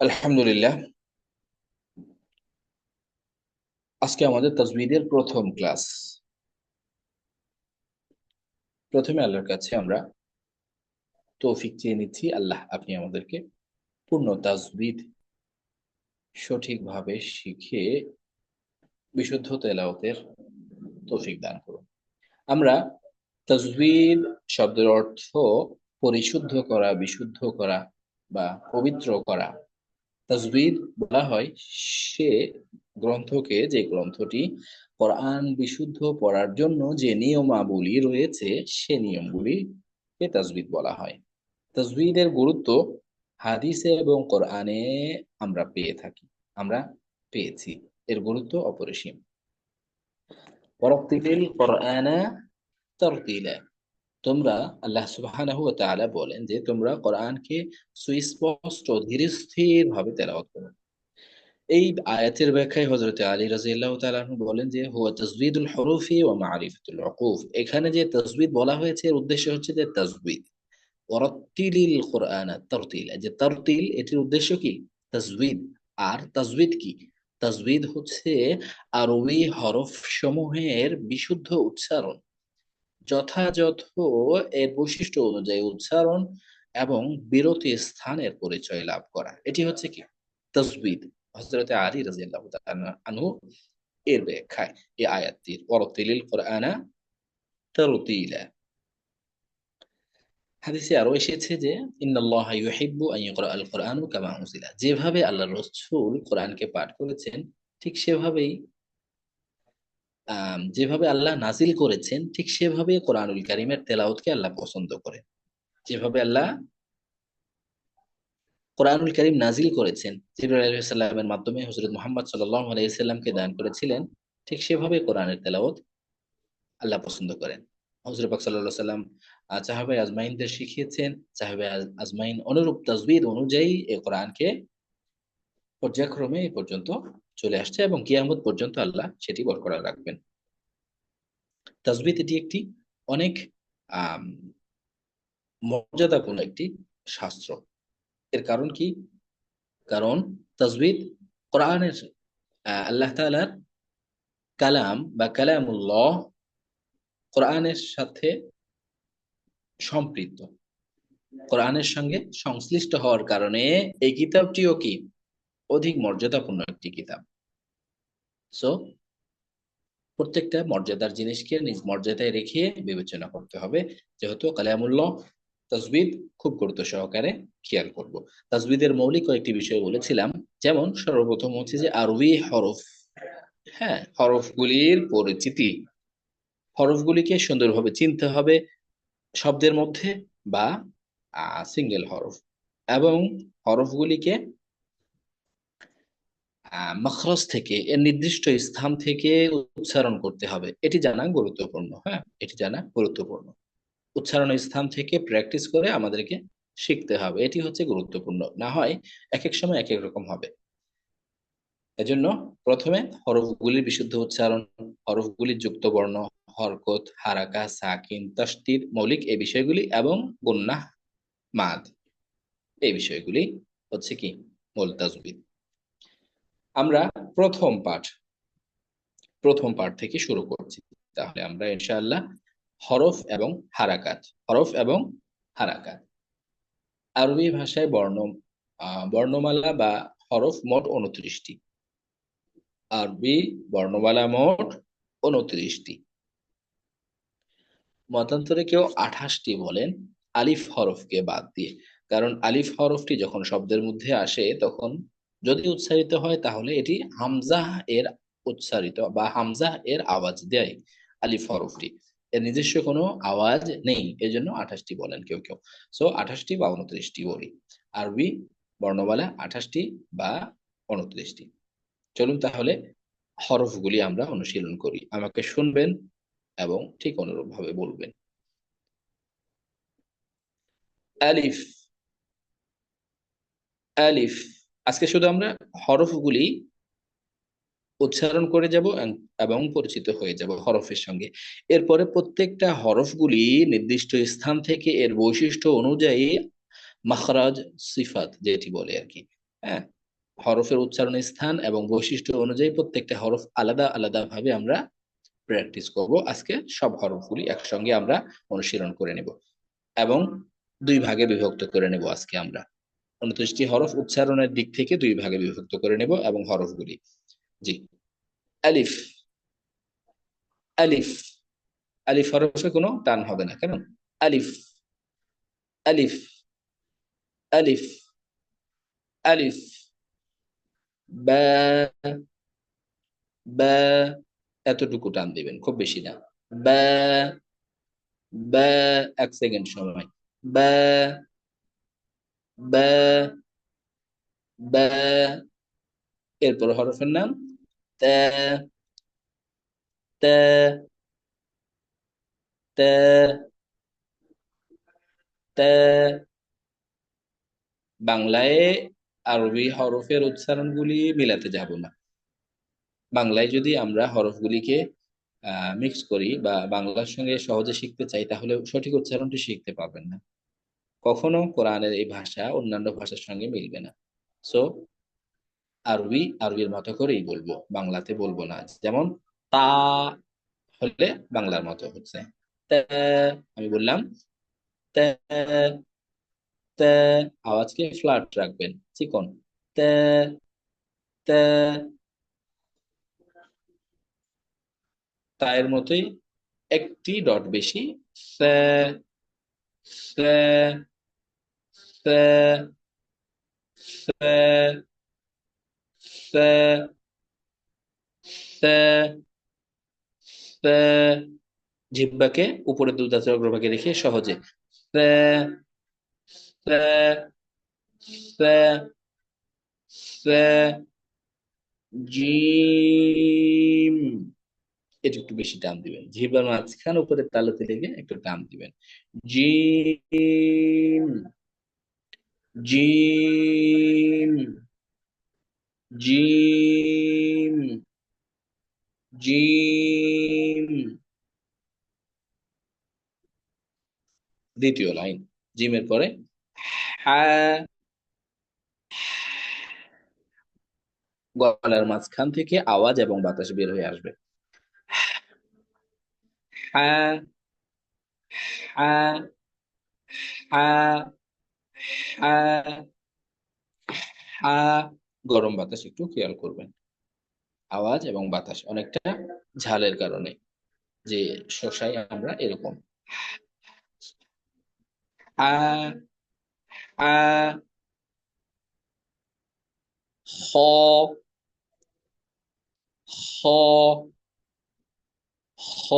আলহামদুলিল্লাহ। আজকে আমাদের তাজবিদের প্রথম ক্লাস। প্রথমে আল্লাহর কাছে আমরা তৌফিক চেয়ে নিচ্ছি। আল্লাহ আপনি আমাদেরকে পূর্ণ তাজবিদ সঠিকভাবে শিখে বিশুদ্ধ তেলাওতের তৌফিক দান করুন। আমরা তাজবিদ শব্দের অর্থ পরিশুদ্ধ করা, বিশুদ্ধ করা বা পবিত্র করা তাজবিদ বলা হয় সে গ্রন্থকে যে গ্রন্থটি কোরআন বিশুদ্ধ পড়ার জন্য যে নিয়মাবলী রয়েছে সে নিয়মগুলিকে তাজবিদ বলা হয়। তাজবিদের গুরুত্ব হাদিসে এবং কোরআনে আমরা পেয়ে থাকি আমরা পেয়েছি। এর গুরুত্ব অপরিসীম। ওয়ারাত্তিলিল কোরআনা তারতিলা। তোমরা আল্লাহ সুবহানাহু তাআলা বলেন যে তোমরা কোরআনকে সুস্পষ্ট ধীর স্থির ভাবে তেলাওয়াত করো। এই আয়াতের ব্যাখ্যায় হযরত আলী রাদিয়াল্লাহু বলেন যে, হুয়া তাজবিদুল হুরুফি ওয়া মারিফাতুল উকুফ। এখানে যে তাজবিদ বলা হয়েছে, এর উদ্দেশ্য হচ্ছে যে তাজবিদ। ওয়ারাত্তিলিল কোরআনা তারতিলা। যে তারতিল, এটির উদ্দেশ্য কি? তাজবিদ। আর তাজবিদ কি? তাজবিদ হচ্ছে আরবি হরফ সমূহের বিশুদ্ধ উচ্চারণ। যথাযথ এর বৈশিষ্ট্য অনুযায়ী উচ্চারণ এবং বিরতি স্থানের পরিচয় লাভ করা। এটি হচ্ছে কি? তসবিদ হজরতে আলী রাজিয়াল্লাহু আনহু এর ব্যাখ্যায় এই আয়াতটির ওয়ারতিলিল কোরআনা তারতিলা। হাদিসে আরও এসেছে যে, ইন্নাল্লাহা ইউহিব্বু আন ইয়াকরা আল কোরআনু কামা উনজিলা। যেভাবে আল্লাহর রাসূল কোরআনকে পাঠ করেছেন, ঠিক সেভাবেই যেভাবে আল্লাহ নাজিল করেছেন, ঠিক সেভাবে কোরআনুল কারিমের তেলাওতকে আল্লাহ পছন্দ করেন। যেভাবে আল্লাহ কোরআনুল করিম নাজিল করেছেন আলাইহিস মাধ্যমে হজরত মুহাম্মদ সাল্লাল্লাহু আলাইহি সাল্লামকে দান করেছিলেন, ঠিক সেভাবে কোরআনের তেলাওয়াত আল্লাহ পছন্দ করেন। হযরত পাক সাল্লাম সাহাবে আজমাইনদের শিখিয়েছেন সাহাবে আজমাইন অনুরূপ তাজবিদ অনুযায়ী এই কোরআনকে পর্যায়ক্রমে এ পর্যন্ত চলে আসছে এবং কিয়ামত পর্যন্ত আল্লাহ সেটি বরকরার রাখবেন। তাজবিদ এটি একটি অনেক মর্যাদাপূর্ণ একটি শাস্ত্র। এর কারণ কি? কারণ তাজবিদ কোরআনের আল্লাহ তালার কালাম বা কালামুল্লাহ কোরআনের সাথে সম্পৃক্ত। কোরআনের সঙ্গে সংশ্লিষ্ট হওয়ার কারণে এই কিতাবটিও কি? অধিক মর্যাদাপূর্ণ একটি কিতাব। সো প্রত্যেকটা মর্যাদার জিনিসকে নিজ মর্যাদায় রেখে বিবেচনা করতে হবে। যেহেতু কালামুল্লাহ তাজবিদ খুব গুরুত্ব সহকারে খেয়াল করব। তাজবিদের মৌলিক কয়েকটি বিষয় বলেছিলাম। যেমন, সর্বপ্রথম হচ্ছে যে আরবি হরফ। হ্যাঁ হরফগুলির পরিচিতি। হরফগুলিকে সুন্দরভাবে চিনতে হবে শব্দের মধ্যে বা সিঙ্গেল হরফ। এবং হরফগুলিকে মখরজ থেকে এর নির্দিষ্ট স্থান থেকে উচ্চারণ করতে হবে। এটি জানা গুরুত্বপূর্ণ হ্যাঁ? এটি জানা গুরুত্বপূর্ণ। উচ্চারণ স্থান থেকে প্র্যাকটিস করে আমাদেরকে শিখতে হবে। এটি হচ্ছে গুরুত্বপূর্ণ। না হয় এক এক সময় এক এক রকম হবে। এজন্য প্রথমে হরফগুলির বিশুদ্ধ উচ্চারণ হরফগুলির যুক্ত বর্ণ, হরকত, হারাকা, সাকিন, তস্তির, মৌলিক এই বিষয়গুলি এবং গুন্না মাদ। এই বিষয়গুলি হচ্ছে কি? মূল তাজবিদ। আমরা প্রথম পাঠ প্রথম পাঠ থেকে শুরু করছি। তাহলে আমরা ইনশাআল্লাহ হরফ এবং হারাকাত, হরফ এবং হারাকাত। আরবি ভাষায় বর্ণ বর্ণমালা বা হরফ মোট উনত্রিশটি। আরবি বর্ণমালা মোট উনত্রিশটি। মতান্তরে কেউ আঠাশটি বলেন, আলিফ হরফকে বাদ দিয়ে। কারণ আলিফ হরফটি যখন শব্দের মধ্যে আসে, তখন যদি উচ্চারিত হয়, তাহলে এটি হামজাহ এর উচ্চারিত বা হামজাহ এর আওয়াজ দেয়, আলিফ হরফটি। এর নিজস্ব কোনো আওয়াজ নেই, এজন্য আঠাশটি বলেন কেউ কেউ। সো আঠাশটি বা উনত্রিশটি বলি। আরবি বর্ণমালা আঠাশটি বা উনত্রিশটি। চলুন তাহলে হরফগুলি আমরা অনুশীলন করি। আমাকে শুনবেন এবং ঠিক অনুরূপ ভাবে বলবেন। আলিফ আলিফ আজকে শুধু আমরা হরফগুলি উচ্চারণ করে যাব এবং পরিচিত হয়ে যাব হরফের সঙ্গে। এরপরে প্রত্যেকটা হরফগুলি নির্দিষ্ট স্থান থেকে এর বৈশিষ্ট্য অনুযায়ী মাখরাজ, সিফাত যেটি বলে আর কি হ্যাঁ? হরফের উচ্চারণ স্থান এবং বৈশিষ্ট্য অনুযায়ী প্রত্যেকটা হরফ আলাদা আলাদা ভাবে আমরা প্র্যাকটিস করব। আজকে সব হরফগুলি একসঙ্গে আমরা অনুশীলন করে নেব এবং দুই ভাগে বিভক্ত করে নেব আজকে আমরা। উনত্রিশটি হরফ উচ্চারণের দিক থেকে দুই ভাগে বিভক্ত করে নেব এবং হরফগুলি। জি। আলিফ। আলিফ। আলিফ হরফে কোনো টান হবে না কেন আলিফ। আলিফ। আলিফ। আলিফ। বা। বা। এতটুকু টান দিবেন, খুব বেশি না। বা। বা, এক সেকেন্ড সময়। বা। বা বা, এরপর হরফের নাম, তা তা তা তা। বাংলায় আরবি হরফের উচ্চারণগুলি মিলাতে যাব না। বাংলায় যদি আমরা হরফ হরফগুলিকে মিক্স করি বা বাংলার সঙ্গে সহজে শিখতে চাই, তাহলে সঠিক উচ্চারণটি শিখতে পারবেন না। কখনো কোরআনের এই ভাষা অন্যান্য ভাষার সঙ্গে মিলবে না। সো আরবি, আরবির মতো করেই বলব, বাংলাতে বলব না। যেমন, তা হলে বাংলার মতো হচ্ছে। আমি বললাম আওয়াজকে ফ্ল্যাট রাখবেন, চিকন। তায়ের মতোই একটি ডট বেশি জিব্বাকে উপরে দুধ আছে অগ্রভাগে রেখে সহজে জিম এটা একটু বেশি টান দিবেন। জিহ্বার মাঝখান উপরে তালুতে লেগে একটু টান দিবেন। জিম জিম জিম জিম। দ্বিতীয় লাইন, জিমের পরে হ্যাঁ গলার মাঝখান থেকে আওয়াজ এবং বাতাস বের হয়ে আসবে। হ্যাঁ হ্যাঁ হ্যাঁ গরম বাতাস একটু খেয়াল করবেন। আওয়াজ এবং বাতাস অনেকটা ঝালের কারণে যে শশাই আমরা এরকম। হ হ হ হ হ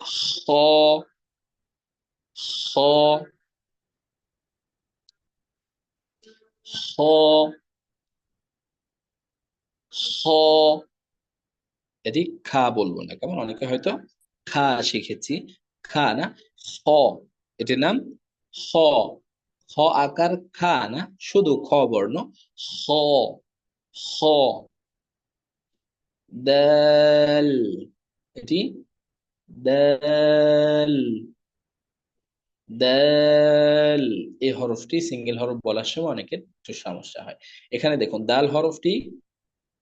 হ হ এটি খা বলব না, কেমন? অনেকে হয়তো খা শিখেছি। খা না? হ। এটির নাম হ। হ আকার খা না? শুধু খ বর্ণ। হ হ। দাল এটি দাল দাল। এই হরফটি সিঙ্গেল হরফ বলার সময় অনেকের একটু সমস্যা হয়। এখানে দেখুন, দাল হরফটি,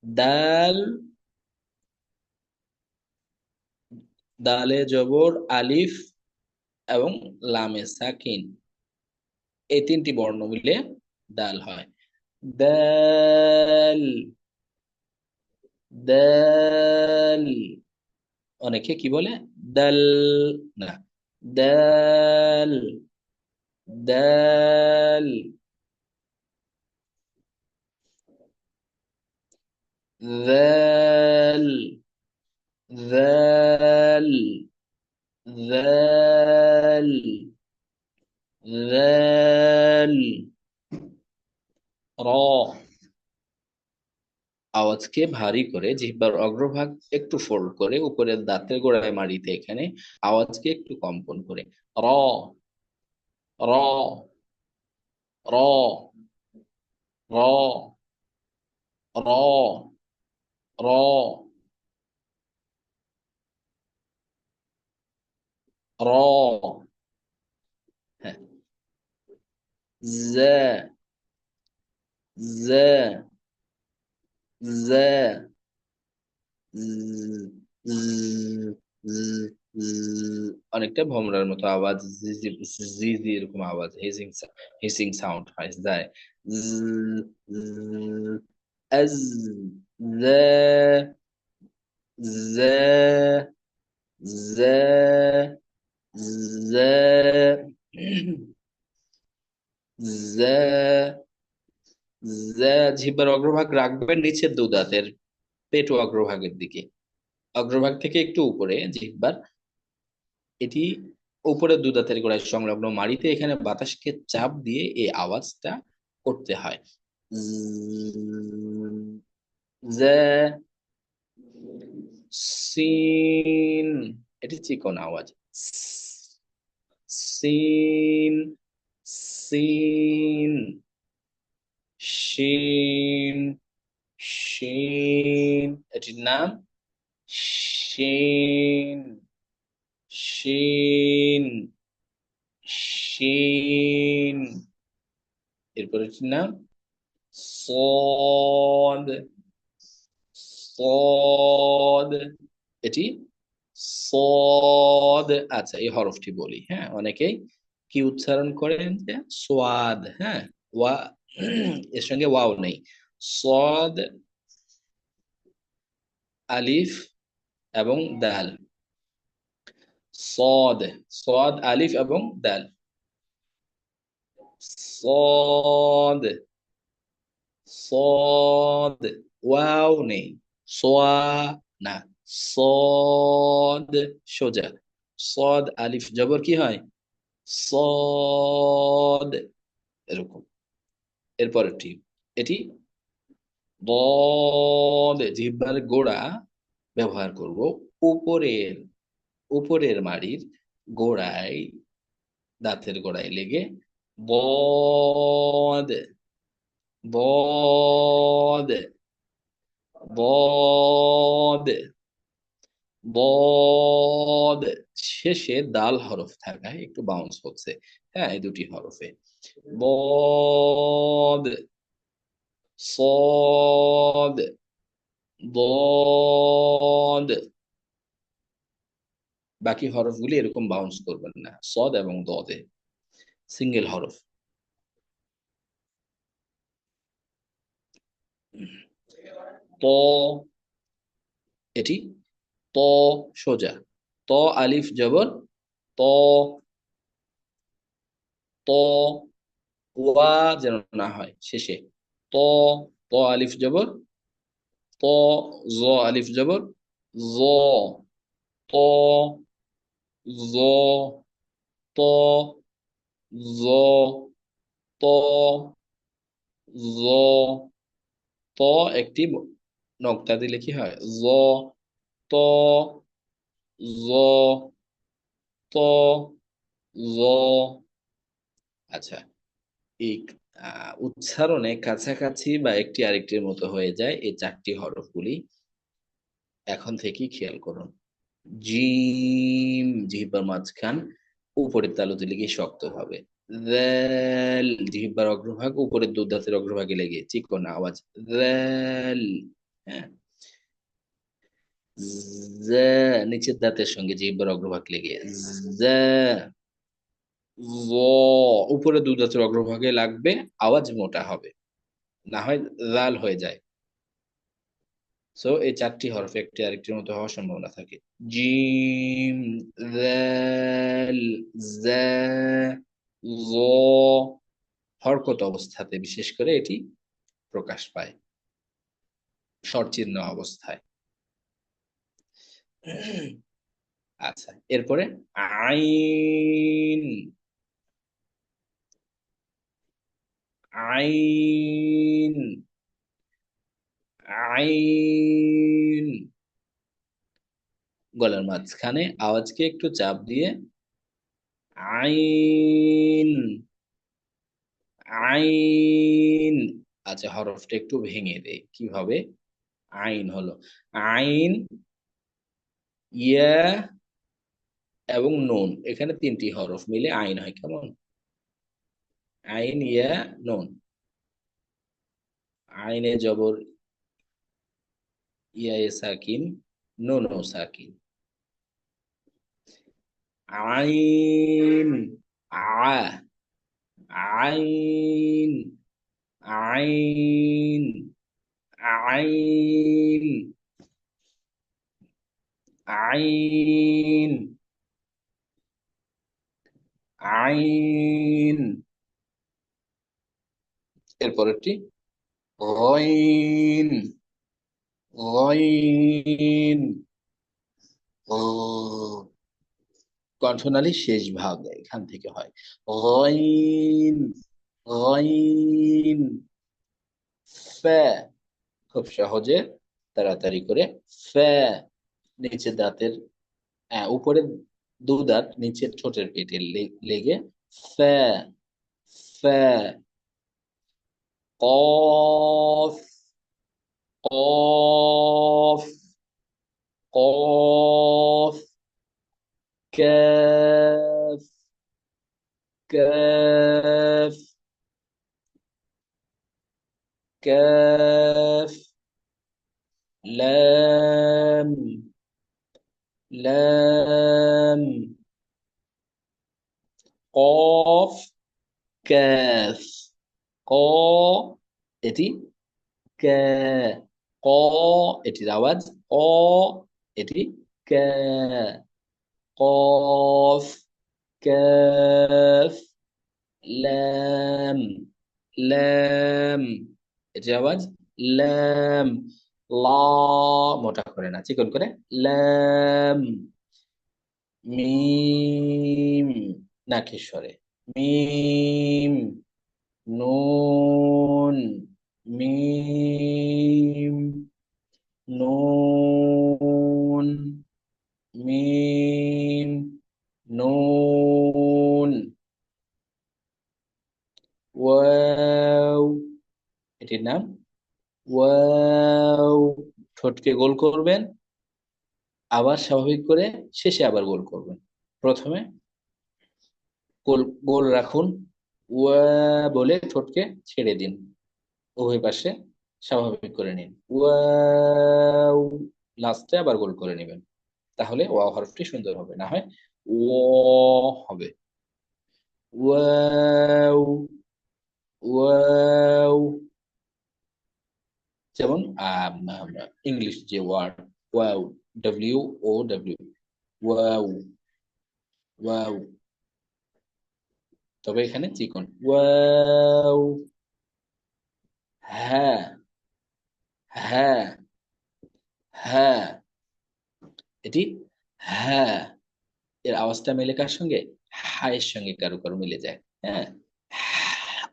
দাল, দালে জবর, আলিফ এবং লামে সাকিন। এই তিনটি বর্ণ মিলে দাল হয়। দাল দাল। অনেকে কি বলে? دل نعم دال. دال. ذال. ذال. ذال. ذال. را. আওয়াজকে ভারী করে জিহ্বার অগ্রভাগ একটু ফোল্ড করে উপরের দাঁতের গোড়ায় মারিতে এখানে আওয়াজকে একটু কম্পন করে। র র র র র র র। হ্যাঁ। জা জা অনেকটা ভমরার মতো আওয়াজ জি জি জি এরকম আওয়াজ হিসিং হিসিং সাউন্ড হয় যায় আজ জা জা জা জা জা জিহ্বার অগ্রভাগ রাখবেন নিচের দু দাঁতের পেট অগ্রভাগের দিকে। অগ্রভাগ থেকে একটু উপরে, জিহ্বার। এটি উপরের দু দাঁতের গোড়ায় সংলগ্ন মাড়িতে এখানে বাতাসকে চাপ দিয়ে এই আওয়াজটা করতে হয়। সিন, এটি চিকন আওয়াজ। সিন সিন শিন শিন এটির নাম শিন শিন শিন এরপর এটির নাম? সদ সদ এটি সদ আচ্ছা এই হরফটি বলি হ্যাঁ? অনেকেই কি উচ্চারণ করেন? যে সোয়াদ হ্যাঁ? ওয়া এর সঙ্গে ওয়াও নেই। সদ, আলিফ এবং দাল। সদ সদ, আলিফ এবং দাল। সদ সদ, ওয়াও নেই। সোয়া না, সদ সোজা। সদ, আলিফ, জবর কি হয়? সদ, এরকম। এরপরেরটি এটি জিহ্বার গোড়া ব্যবহার করব উপরের উপরের মাড়ির গোড়ায়, দাঁতের গোড়ায় লেগে বদ বদ বদ বদ। শেষে দাল হরফ থাকায় একটু বাউন্স হচ্ছে। হ্যাঁ এই দুটি হরফে। বদ صاد ضاد বাকি হরফগুলি এরকম বাউন্স করবেন না সদ এবং দদে সিঙ্গেল হরফ ত এটি ত সোজা ত আলিফ জবর ত ত ওয়া যেন না হয় শেষে। ত ত আলিফ জবর, ত, জ আলিফ জবর, জ, ত জ ত জ ত জ, ত একটি নক্তা দিলে কি হয়? জ, ত জ ত, জ আচ্ছা। এই উচ্চারণে কাছাকাছি বা একটি আরেকটির মতো হয়ে যায় এই চারটি হরফগুলি। এখন থেকেই খেয়াল করুন। জিম, জিহ্বার মাঝখান, উপরের তালুতে লেগে শক্ত হবে। জিহ্বার অগ্রভাগ, উপরের দুধ দাঁতের অগ্রভাগে লেগে চিকন আওয়াজ। হ্যাঁ। নিচের দাঁতের সঙ্গে জিহ্বার অগ্রভাগ লেগে। উপরে দু দাঁতের অগ্রভাগে লাগবে আওয়াজ মোটা হবে। না হয় লাল হয়ে যায়। সো এই চারটি হরফ একটি আরেকটির মতো হওয়ার সম্ভাবনা থাকে। জিম হরকত অবস্থাতে বিশেষ করে এটি প্রকাশ পায়। সরচিহ্ন অবস্থায়। আচ্ছা এরপরে আইন। আইন আইন। গলার মাঝখানে আওয়াজকে একটু চাপ দিয়ে, আইন আইন। আচ্ছা হরফটা একটু ভেঙে দেয় কীভাবে আইন হলো, আইন, ইয়া এবং নুন, এখানে তিনটি হরফ মিলে আইন হয়, কেমন? আইন ইয়া নুন। আইনে জবর ইয়া সাকিন, নুন ও সাকিন। আইন আ আইন আইন আইন আইন আইন। এরপরেরটি গইন গইন ও কণ্ঠনালী শেষ ভাগ এখান থেকে হয়। গইন গইন খুব সহজে তাড়াতাড়ি করে ফা নিচে দাঁতের আহ, উপরের দু দাঁত নিচের ঠোঁটের পেটে লেগে ফা ফা قاف قاف قاف كاف كاف كاف لام لام قاف كاف ক এটি ক ক এটির আওয়াজ। অ এটি ক কফ কাফ লাম। লাম এটির আওয়াজ। লাম। লা মোটা করে না, চিকন করে। লাম। মিম। নাকেশ্বরে মিম। নুন মিম নুন মিম নুন ওয়াও এটির নাম? ওয়াও ঠোঁটকে গোল করবেন। আবার স্বাভাবিক করে শেষে আবার গোল করবেন। প্রথমে গোল গোল রাখুন। বলে ঠোঁটকে ছেড়ে দিন। উভয় পাশে স্বাভাবিক করে নিন। লাস্টে আবার গোল করে নেবেন। তাহলে ওয়া হরফটি সুন্দর হবে। না হয় ও হবে। ওয়াও যেমন ইংলিশ যে word, wow W O W wow wow. তবে এখানে চিকন। ওয়াও। হ্যাঁ। হ্যাঁ। হ্যাঁ। এটি হ্যাঁ। এর আওয়াজটা মেলে কার সঙ্গে? হায়ের সঙ্গে কারও কারও মিলে যায়। হ্যাঁ।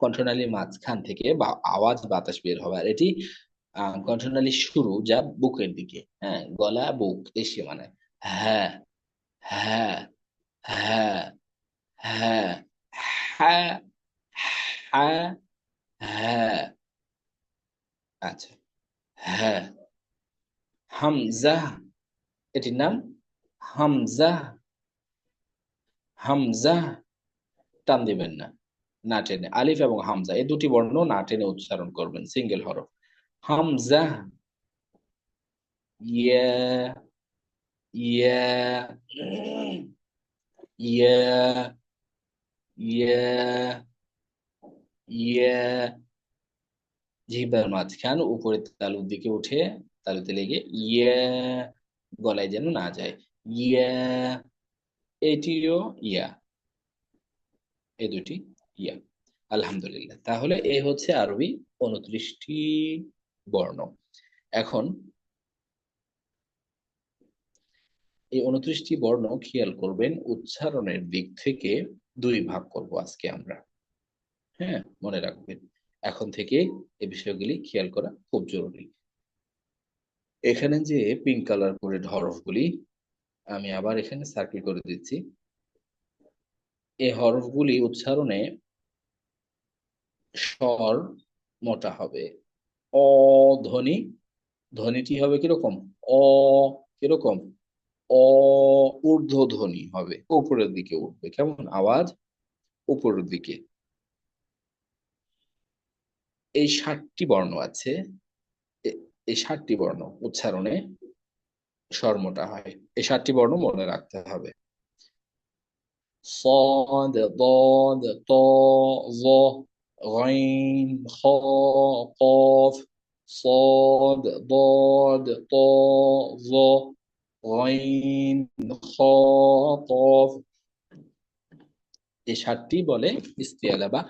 কণ্ঠনালীর মাঝখান থেকে বা আওয়াজ বাতাস বের হবে। আর এটি কণ্ঠনালীর শুরু যা বুকের দিকে। হ্যাঁ। গলা, বুক হ্যাঁ হ্যাঁ হ্যাঁ হ্যাঁ। হ্যাঁ। হ্যাঁ। হ্যাঁ। আচ্ছা হ্যাঁ হামজা, এটির নাম? হামজা হামজা, টান দিবেন না না টেনে, আলিফ এবং হামজা, এই দুটি বর্ণ না টেনে উচ্চারণ করবেন, সিঙ্গেল হরফ। হামজা, ইয়া ইয়া ইয়া ইয়া জিহ্বার মাঝখান উপরের তালুর দিকে উঠে তালুতে লেগে ইয়া গলায় যেন না যায়। ইয়া এটিও ইয়া এই দুটি ইয়া আলহামদুলিল্লাহ। তাহলে এই হচ্ছে আরবি উনত্রিশটি বর্ণ। এখন এই উনত্রিশটি বর্ণ খেয়াল করবেন উচ্চারণের দিক থেকে দুই ভাগ করব আজকে আমরা। হ্যাঁ মনে রাখবেন। এখন থেকে এই বিষয়গুলি খেয়াল করা খুব জরুরি। এখানে যে পিঙ্ক কালার করে হরফগুলি, আমি আবার এখানে সার্কেল করে দিচ্ছি। এই হরফগুলি উচ্চারণে স্বর মোটা হবে। অ ধ্বনি, ধ্বনিটি হবে কীরকম? অ কীরকম? অ ঊর্ধ্ব ধ্বনি হবে উপরের দিকে উঠবে কেমন আওয়াজ উপরের দিকে এই ষাটটি বর্ণ আছে এই ষাটটি বর্ণ উচ্চারণে স্বরমোটা হয় এই ষাটটি বর্ণ মনে রাখতে হবে صاد ضاد طاء ظ غين خاء قاف صاد ضاد طاء ظ এ সাতটি বলে ইস্তিয়ালা বা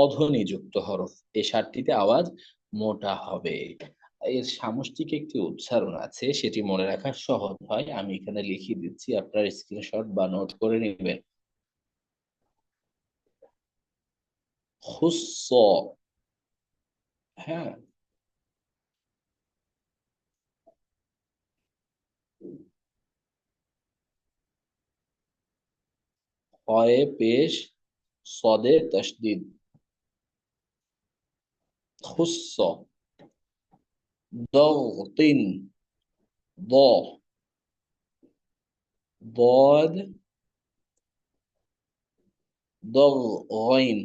অধ্বনিযুক্ত হরফ। এ সাতটিতে আওয়াজ মোটা হবে। এর সামষ্টিক একটি উচ্চারণ আছে, সেটি মনে রাখা সহজ হয়। আমি এখানে লিখে দিচ্ছি, আপনার স্ক্রিনশট বা নোট করে নেবেন। হ্যাঁ। হয় পেশ সদে তসদিদ খুস্স ضغط ض ضاد ضغ غين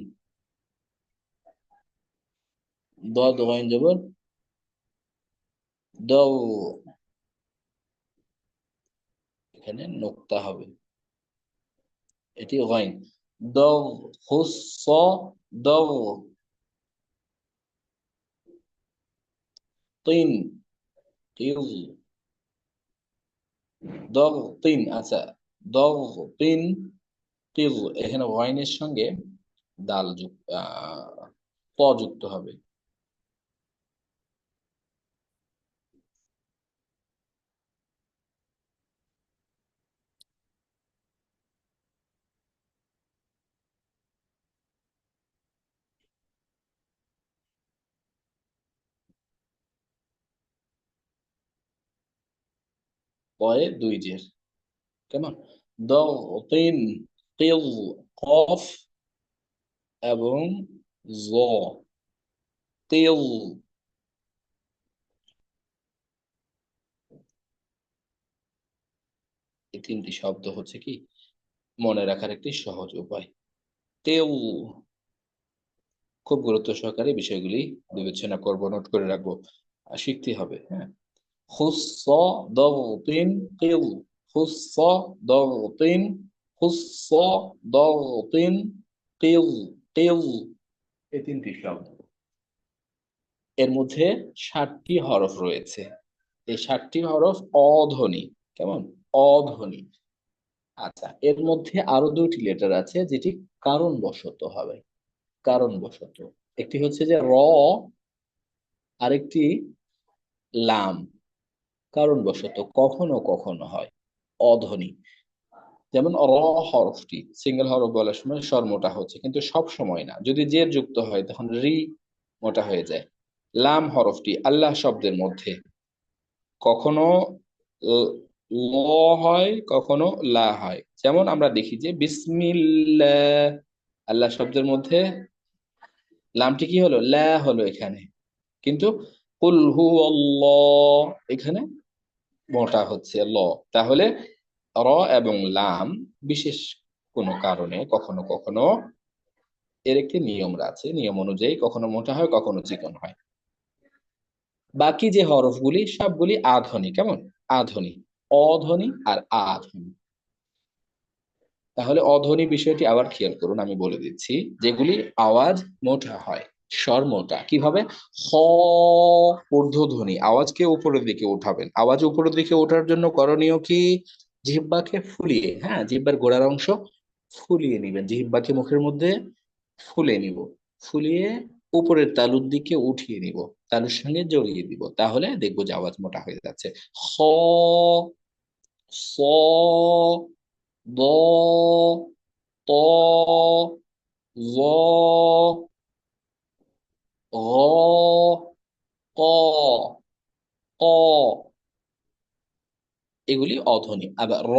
ضاد غين جبر ضغ এখানে নোক্তা হবে এটি গাইন। দগ হুস দগ তিন। তিল দগ তিন আচ্ছা। দগ তিন তিল এখানে ওয়াইনের সঙ্গে দাল যুক্ত ত যুক্ত হবে। পয়ে দুই জের। কেমন? তিন কিল কফ এবং জ। তিল। এই তিনটি শব্দ হচ্ছে কি? মনে রাখার একটি সহজ উপায়। তেল। খুব গুরুত্ব সহকারে বিষয়গুলি বিবেচনা করব, নোট করে রাখব। শিখতে হবে হ্যাঁ? خص ضغط قل خص ضغط خص ضغط قل قل এই তিনটি শব্দ এর মধ্যে ষাটটি হরফ রয়েছে এই ষাটটি হরফ অধ্বনি কেমন অধ্বনি আচ্ছা এর মধ্যে আরো দুইটি লেটার আছে যেটি কারণবশত হবে কারণবশত একটি হচ্ছে যে র আরেকটি লাম কারণবশত কখনো কখনো হয় অধ্বনি যেমন র হরফটি সিঙ্গেল হরফ বলার সময় স্বর মোটা হচ্ছে, কিন্তু সব সময় না। যদি জের যুক্ত হয়, তখন রি মোটা হয়ে যায়। লাম হরফটি আল্লাহ শব্দের মধ্যে। কখনো ল হয়, কখনো লা হয়। যেমন আমরা দেখি যে বিসমিল্লা আল্লাহ শব্দের মধ্যে লামটি কি হলো? লা হলো এখানে। কিন্তু কুল হু এখানে মোটা হচ্ছে ল। তাহলে র এবং লাম বিশেষ কোনো কারণে কখনো কখনো এর একটি নিয়ম আছে। নিয়ম অনুযায়ী কখনো মোটা হয়, কখনো চিকন হয়। বাকি যে হরফগুলি, সবগুলি আধনি কেমন? আধনি। অধ্বনি আর আধনি। তাহলে অধ্বনি বিষয়টি আবার খেয়াল করুন, আমি বলে দিচ্ছি। যেগুলি আওয়াজ মোটা হয়। স্বর কীভাবে? হ ঊর্ধ্বধ্বনি, আওয়াজকে উপরের দিকে উঠাবেন। আওয়াজ উপরের দিকে ওঠার জন্য করণীয় কি? জিহ্বাকে ফুলিয়ে হ্যাঁ জিহ্বার গোড়ার অংশ ফুলিয়ে নিবেন। জিহ্বাকে মুখের মধ্যে ফুলে নিব। ফুলিয়ে উপরের তালুর দিকে উঠিয়ে নিব। তালুর সঙ্গে জড়িয়ে দিব। তাহলে দেখব যে আওয়াজ মোটা হয়ে যাচ্ছে। খ স দ ত জ গ ক ক। এগুলি অধ্বনি। আবার র,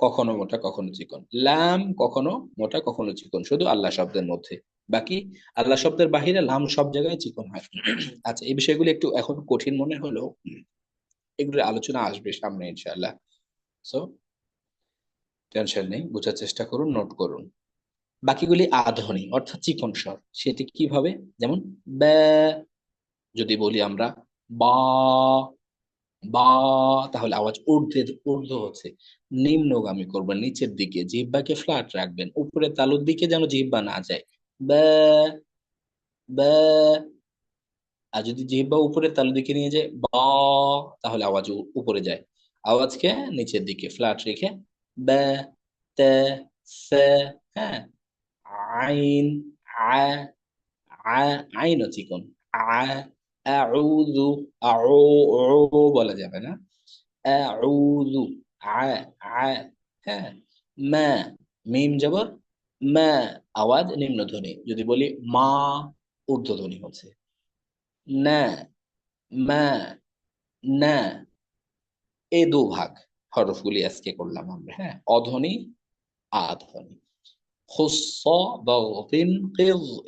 কখনো মোটা, কখনো চিকন। লাম, কখনো মোটা, কখনো চিকন। শুধু আল্লাহ শব্দের মধ্যে। বাকি আল্লাহ শব্দের বাহিরে লাম সব জায়গায় চিকন হয়। আচ্ছা এই বিষয়গুলি একটু এখন কঠিন মনে হলো এগুলোর আলোচনা আসবে সামনে, ইনশাআল্লাহ। সো টেনশন নেই। বোঝার চেষ্টা করুন নোট করুন। বাকিগুলি আধ্বনি অর্থাৎ চিকন স্বর সেটি কীভাবে? যেমন, ব্যা, যদি বলি আমরা, বা বা, তাহলে আওয়াজ ঊর্ধ্বে, ঊর্ধ্ব হচ্ছে। নিম্নগামী করবেন নিচের দিকে, জিহ্বাকে ফ্ল্যাট রাখবেন উপরে তালুর দিকে যেন জিহ্বা না যায়। ব্যা ব্যা, আর যদি জিহ্বা উপরে তালুর দিকে নিয়ে যায়, বা, তাহলে আওয়াজ উপরে যায়। আওয়াজকে নিচের দিকে ফ্ল্যাট রেখে, ব্যা, তে, সে হ্যাঁ আইন আ আইন চিকন আ, আউযু আউ বলা যাবে না। আউযু, আ আ হ্যাঁ। মা, মিম জবর, মা, আওয়াজ নিম্ন ধ্বনি যদি বলি মা ঊর্ধ্ব ধ্বনি হচ্ছে। না, মা, না এই দু ভাগ হরফগুলি আজকে করলাম আমরা হ্যাঁ। অধ্বনি, আধ্বনি।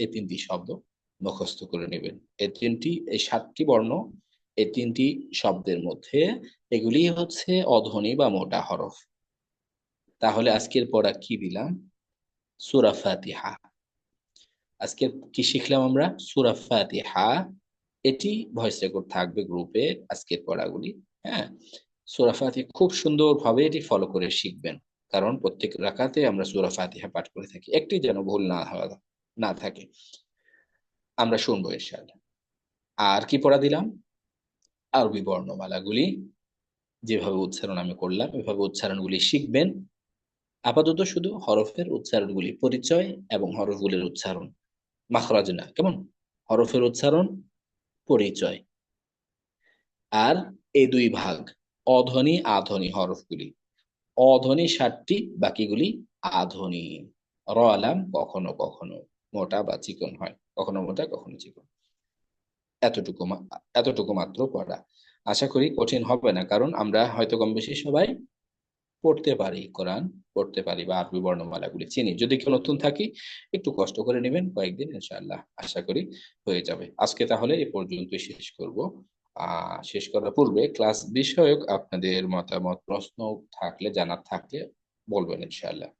এই তিনটি শব্দ মুখস্থ করে নেবেন। এই তিনটি এই সাতটি বর্ণ এই তিনটি শব্দের মধ্যে। এগুলি হচ্ছে অধ্বনি বা মোটা হরফ। তাহলে আজকের পড়া কি দিলাম? সুরা ফাতিহা। আজকের কি শিখলাম আমরা? সুরা ফাতিহা। এটি ভয়েস রেকর্ড থাকবে গ্রুপে আজকের পড়াগুলি হ্যাঁ? সুরা ফাতিহা খুব সুন্দরভাবে এটি ফলো করে শিখবেন। কারণ প্রত্যেক রাকাতে আমরা সুরা ফাতিহা পাঠ করে থাকি। একটি যেন ভুল না হওয়া, না থাকে। আমরা শুনব ইনশাআল্লাহ। আর কি পড়া দিলাম? আরবি বর্ণমালাগুলি। যেভাবে উচ্চারণ আমি করলাম, এভাবে উচ্চারণগুলি শিখবেন। আপাতত শুধু হরফের উচ্চারণগুলি, পরিচয় এবং হরফগুলির উচ্চারণ। মাখরাজ না, কেমন? হরফের উচ্চারণ, পরিচয়। আর এই দুই ভাগ অধ্বনি আধ্বনি হরফগুলি। অধ্বনি ষাটটি বাকিগুলি আধ্বনি র আলাম কখনো কখনো মোটা বা চিকন হয়। কখনো মোটা, কখনো চিকন। এতটুকু এতটুকু মাত্র পড়া। আশা করি কঠিন হবে না, কারণ আমরা হয়তো কম বেশি সবাই পড়তে পারি, কোরআন পড়তে পারি বা আরবি বর্ণমালাগুলি চিনি। যদি কেউ নতুন থাকি, একটু কষ্ট করে নেবেন কয়েকদিন, ইনশাআল্লাহ। আশা করি হয়ে যাবে। আজকে তাহলে এ পর্যন্তই শেষ করব। শেষ করার পূর্বে ক্লাস বিষয়ক আপনাদের মতামত প্রশ্ন থাকলে জানার থাকলে বলবেন ইনশাআল্লাহ।